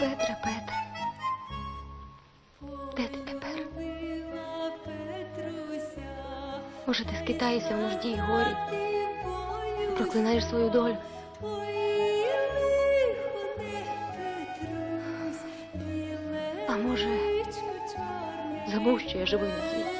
Петре, Петре. Де ти тепер? Може, ти скитаєшся в нужді й горі, проклинаєш свою долю. А може, забув, що я живий на світі.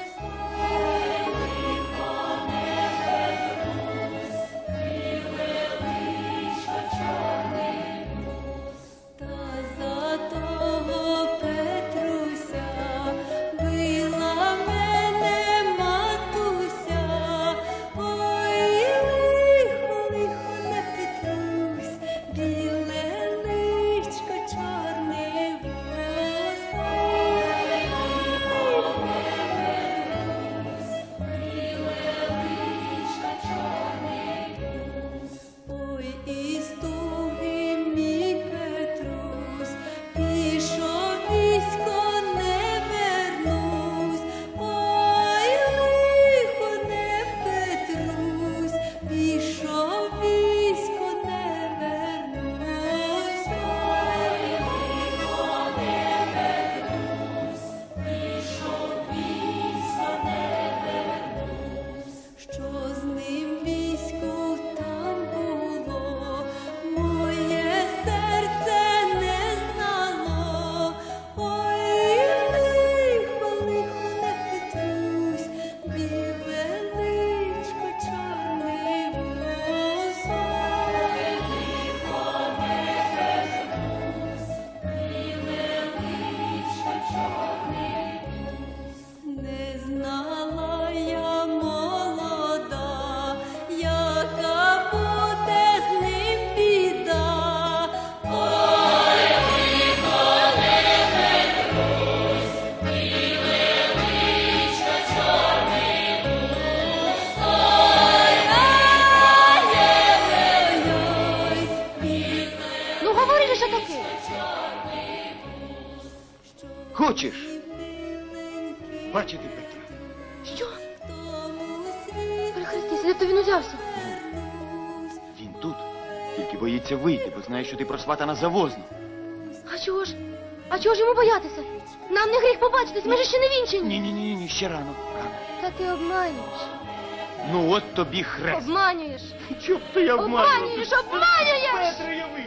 Хочеш бачити Петра? Що? Перехрестися, де то він узявся? Він тут. Тільки боїться вийти, бо знає, що ти просватана завозно. А чого ж? А чого ж йому боятися? Нам не гріх побачитись, ми ж ще не вінчені. Ні, ні, ні, ні, ще рано. Рано. Та ти обманюєш. Ну от тобі хрест. Обманюєш. Чоб ти я Обманюєш, обманюєш! Петре, яви! А!